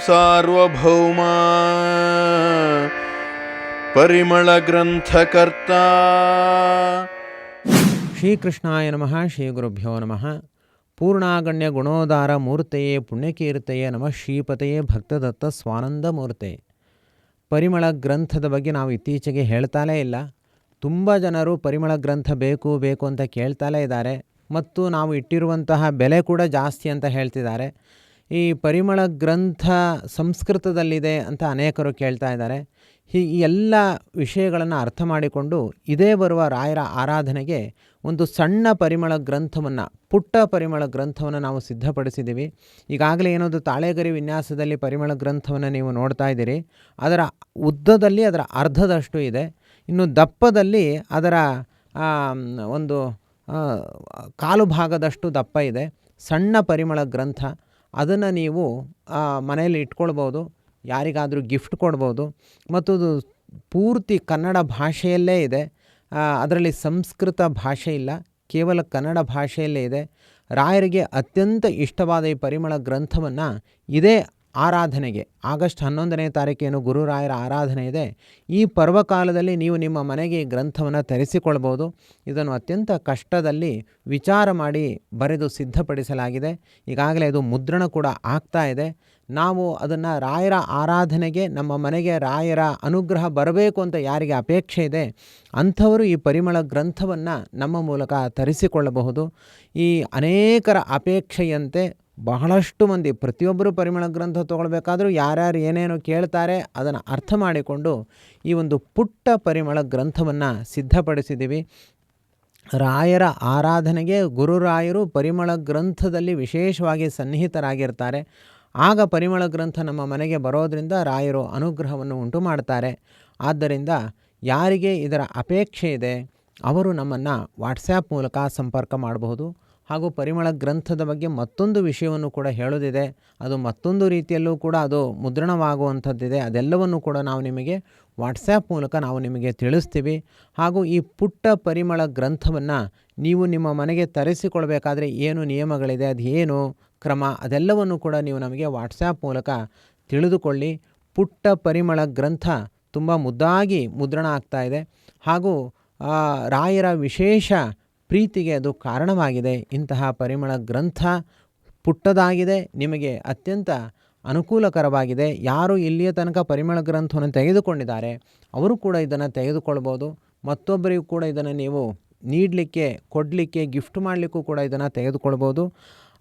श्रीराघवेन्द्रगुरुसार्वभौमा परिमळग्रन्थकर्ता ಶ್ರೀಕೃಷ್ಣಾಯ ನಮಃ ಶ್ರೀ ಗುರುಭ್ಯೋ ನಮಃ ಪೂರ್ಣಾಗಣ್ಯ ಗುಣೋದಾರ ಮೂರ್ತೆಯೇ ಪುಣ್ಯಕೀರ್ತೆಯೇ ನಮಃ ಶ್ರೀಪತೆಯೇ ಭಕ್ತದತ್ತ ಸ್ವಾನಂದ ಮೂರ್ತೆ ಪರಿಮಳ ಗ್ರಂಥದ ಬಗ್ಗೆ ನಾವು ಇತ್ತೀಚೆಗೆ ಹೇಳ್ತಾಲೇ ಇಲ್ಲ ತುಂಬ ಜನರು ಪರಿಮಳ ಗ್ರಂಥ ಬೇಕು ಬೇಕು ಅಂತ ಕೇಳ್ತಾಲೇ ಇದ್ದಾರೆ ಮತ್ತು ನಾವು ಇಟ್ಟಿರುವಂತಹ ಬೆಲೆ ಕೂಡ ಜಾಸ್ತಿ ಅಂತ ಹೇಳ್ತಿದ್ದಾರೆ. ಈ ಪರಿಮಳ ಗ್ರಂಥ ಸಂಸ್ಕೃತದಲ್ಲಿದೆ ಅಂತ ಅನೇಕರು ಕೇಳ್ತಾ ಇದ್ದಾರೆ. ಈ ಎಲ್ಲ ವಿಷಯಗಳನ್ನು ಅರ್ಥ ಮಾಡಿಕೊಂಡು ಇದೇ ಬರುವ ರಾಯರ ಆರಾಧನೆಗೆ ಒಂದು ಸಣ್ಣ ಪರಿಮಳ ಗ್ರಂಥವನ್ನು, ಪುಟ್ಟ ಪರಿಮಳ ಗ್ರಂಥವನ್ನು ನಾವು ಸಿದ್ಧಪಡಿಸಿದ್ದೀವಿ. ಈಗಾಗಲೇ ಏನೊಂದು ತಾಳೆಗರಿ ವಿನ್ಯಾಸದಲ್ಲಿ ಪರಿಮಳ ಗ್ರಂಥವನ್ನು ನೀವು ನೋಡ್ತಾ ಇದ್ದೀರಿ. ಅದರ ಉದ್ದದಲ್ಲಿ ಅದರ ಅರ್ಧದಷ್ಟು ಇದೆ. ಇನ್ನು ದಪ್ಪದಲ್ಲಿ ಅದರ ಒಂದು ಕಾಲು ಭಾಗದಷ್ಟು ದಪ್ಪ ಇದೆ. ಸಣ್ಣ ಪರಿಮಳ ಗ್ರಂಥ. ಅದನ್ನು ನೀವು ಮನೆಯಲ್ಲಿ ಇಟ್ಕೊಳ್ಬೋದು. ಯಾರಿಗಾದರೂ ಗಿಫ್ಟ್ ಕೊಡ್ಬೋದು. ಮತ್ತು ಅದು ಪೂರ್ತಿ ಕನ್ನಡ ಭಾಷೆಯಲ್ಲೇ ಇದೆ. ಅದರಲ್ಲಿ ಸಂಸ್ಕೃತ ಭಾಷೆ ಇಲ್ಲ. ಕೇವಲ ಕನ್ನಡ ಭಾಷೆಯಲ್ಲೇ ಇದೆ. ರಾಯರಿಗೆ ಅತ್ಯಂತ ಇಷ್ಟವಾದ ಈ ಪರಿಮಳ ಗ್ರಂಥವನ್ನು ಇದೇ ಆರಾಧನೆಗೆ. ಆಗಸ್ಟ್ ಹನ್ನೊಂದನೇ ತಾರೀಕೇನು ಗುರುರಾಯರ ಆರಾಧನೆ ಇದೆ. ಈ ಪರ್ವಕಾಲದಲ್ಲಿ ನೀವು ನಿಮ್ಮ ಮನೆಗೆ ಈ ಗ್ರಂಥವನ್ನು ತರಿಸಿಕೊಳ್ಬೋದು. ಇದನ್ನು ಅತ್ಯಂತ ಕಷ್ಟದಲ್ಲಿ ವಿಚಾರ ಮಾಡಿ ಬರೆದು ಸಿದ್ಧಪಡಿಸಲಾಗಿದೆ. ಈಗಾಗಲೇ ಇದು ಮುದ್ರಣ ಕೂಡ ಆಗ್ತಾ ಇದೆ. ನಾವು ಅದನ್ನು ರಾಯರ ಆರಾಧನೆಗೆ, ನಮ್ಮ ಮನೆಗೆ ರಾಯರ ಅನುಗ್ರಹ ಬರಬೇಕು ಅಂತ ಯಾರಿಗೆ ಅಪೇಕ್ಷೆ ಇದೆ, ಅಂಥವರು ಈ ಪರಿಮಳ ಗ್ರಂಥವನ್ನು ನಮ್ಮ ಮೂಲಕ ತರಿಸಿಕೊಳ್ಳಬಹುದು. ಈ ಅನೇಕರ ಅಪೇಕ್ಷೆಯಂತೆ ಬಹಳಷ್ಟು ಮಂದಿ ಪ್ರತಿಯೊಬ್ಬರು ಪರಿಮಳ ಗ್ರಂಥ ತೊಗೊಳ್ಬೇಕಾದ್ರೂ ಯಾರ್ಯಾರು ಏನೇನು ಕೇಳ್ತಾರೆ ಅದನ್ನು ಅರ್ಥ ಮಾಡಿಕೊಂಡು ಈ ಒಂದು ಪುಟ್ಟ ಪರಿಮಳ ಗ್ರಂಥವನ್ನು ಸಿದ್ಧಪಡಿಸಿದ್ದೀವಿ. ರಾಯರ ಆರಾಧನೆಗೆ ಗುರುರಾಯರು ಪರಿಮಳ ಗ್ರಂಥದಲ್ಲಿ ವಿಶೇಷವಾಗಿ ಸನ್ನಿಹಿತರಾಗಿರ್ತಾರೆ. ಆಗ ಪರಿಮಳ ಗ್ರಂಥ ನಮ್ಮ ಮನೆಗೆ ಬರೋದರಿಂದ ರಾಯರು ಅನುಗ್ರಹವನ್ನು ಉಂಟು ಮಾಡ್ತಾರೆ. ಆದ್ದರಿಂದ ಯಾರಿಗೆ ಇದರ ಅಪೇಕ್ಷೆ ಇದೆ, ಅವರು ನಮ್ಮನ್ನು ವಾಟ್ಸ್ಯಾಪ್ ಮೂಲಕ ಸಂಪರ್ಕ ಮಾಡಬಹುದು. ಹಾಗೂ ಪರಿಮಳ ಗ್ರಂಥದ ಬಗ್ಗೆ ಮತ್ತೊಂದು ವಿಷಯವನ್ನು ಕೂಡ ಹೇಳೋದಿದೆ ಅದು ಮತ್ತೊಂದು ರೀತಿಯಲ್ಲೂ ಕೂಡ ಅದು ಮುದ್ರಣವಾಗುವಂಥದ್ದಿದೆ. ಅದೆಲ್ಲವನ್ನು ಕೂಡ ನಾವು ನಿಮಗೆ ವಾಟ್ಸ್ಯಾಪ್ ಮೂಲಕ ನಾವು ನಿಮಗೆ ತಿಳಿಸ್ತೀವಿ. ಹಾಗೂ ಈ ಪುಟ್ಟ ಪರಿಮಳ ಗ್ರಂಥವನ್ನು ನೀವು ನಿಮ್ಮ ಮನೆಗೆ ತರಿಸಿಕೊಳ್ಬೇಕಾದ್ರೆ ಏನು ನಿಯಮಗಳಿದೆ, ಅದು ಏನು ಕ್ರಮ, ಅದೆಲ್ಲವನ್ನು ಕೂಡ ನೀವು ನಮಗೆ ವಾಟ್ಸ್ಯಾಪ್ ಮೂಲಕ ತಿಳಿದುಕೊಳ್ಳಿ. ಪುಟ್ಟ ಪರಿಮಳ ಗ್ರಂಥ ತುಂಬ ಮುದ್ದಾಗಿ ಮುದ್ರಣ ಆಗ್ತಾ ಇದೆ. ಹಾಗೂ ರಾಯರ ವಿಶೇಷ ಪ್ರೀತಿಗೆ ಅದು ಕಾರಣವಾಗಿದೆ. ಇಂತಹ ಪರಿಮಳ ಗ್ರಂಥ ಪುಟ್ಟದಾಗಿದೆ. ನಿಮಗೆ ಅತ್ಯಂತ ಅನುಕೂಲಕರವಾಗಿದೆ. ಯಾರು ಇಲ್ಲಿಯ ತನಕ ಪರಿಮಳ ಗ್ರಂಥವನ್ನು ತೆಗೆದುಕೊಂಡಿದ್ದಾರೆ, ಅವರು ಕೂಡ ಇದನ್ನು ತೆಗೆದುಕೊಳ್ಬೋದು. ಮತ್ತೊಬ್ಬರಿಗೂ ಕೂಡ ಇದನ್ನು ನೀವು ನೀಡಲಿಕ್ಕೆ, ಕೊಡಲಿಕ್ಕೆ, ಗಿಫ್ಟ್ ಮಾಡಲಿಕ್ಕೂ ಕೂಡ ಇದನ್ನು ತೆಗೆದುಕೊಳ್ಬೋದು.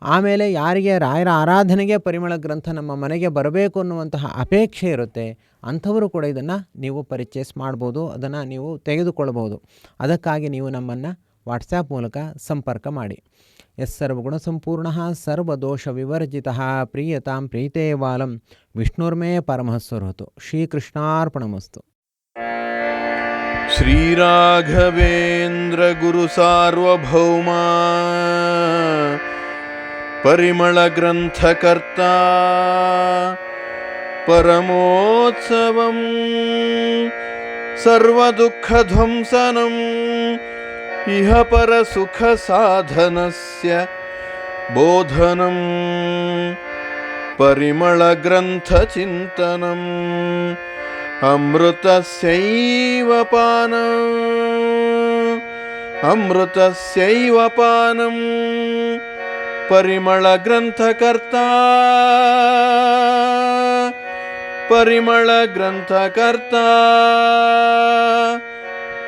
ಆಮೇಲೆ ಯಾರಿಗೆ, ರಾಯರ ಆರಾಧನೆಗೆ ಪರಿಮಳ ಗ್ರಂಥ ನಮ್ಮ ಮನೆಗೆ ಬರಬೇಕು ಅನ್ನುವಂತಹ ಅಪೇಕ್ಷೆ ಇರುತ್ತೆ. ಅಂಥವರು ಕೂಡ ಇದನ್ನು ನೀವು ಪರಿಚಯಸ್ ಮಾಡ್ಬೋದು, ಅದನ್ನು ನೀವು ತೆಗೆದುಕೊಳ್ಬೋದು. ಅದಕ್ಕಾಗಿ ನೀವು ನಮ್ಮನ್ನು ವಾಟ್ಸ್ಯಾಪ್ ಮೂಲಕ ಸಂಪರ್ಕ ಮಾಡಿ ಎಸ್ ಸರ್ವಗುಣ ಸಂಪೂರ್ಣ ಸರ್ವದೋಷ ವಿವರ್ಜಿತ ಪ್ರೀಯತಾಂ ಪ್ರೀತೇ ವಾಲಂ ವಿಷ್ಣುರ್ಮೇ ಪರಮಃಸ್ವರತು ಶ್ರೀಕೃಷ್ಣಾರ್ಪಣಮಸ್ತು श्रीराघवेन्द्रगुरुसार्वभौमा परिमळग्रन्थकर्ता परमोत्सवम् सर्वदुःखध्वंसनम् इह परसुखसाधनस्य बोधनम् परिमळग्रन्थचिन्तनम् अमृतस्यैव पानम् अमृतस्यैव पानम्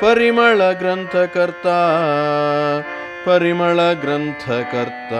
ಪರಿಮಳ ಗ್ರಂಥಕರ್ತ ಪರಿಮಳ ಗ್ರಂಥಕರ್ತ.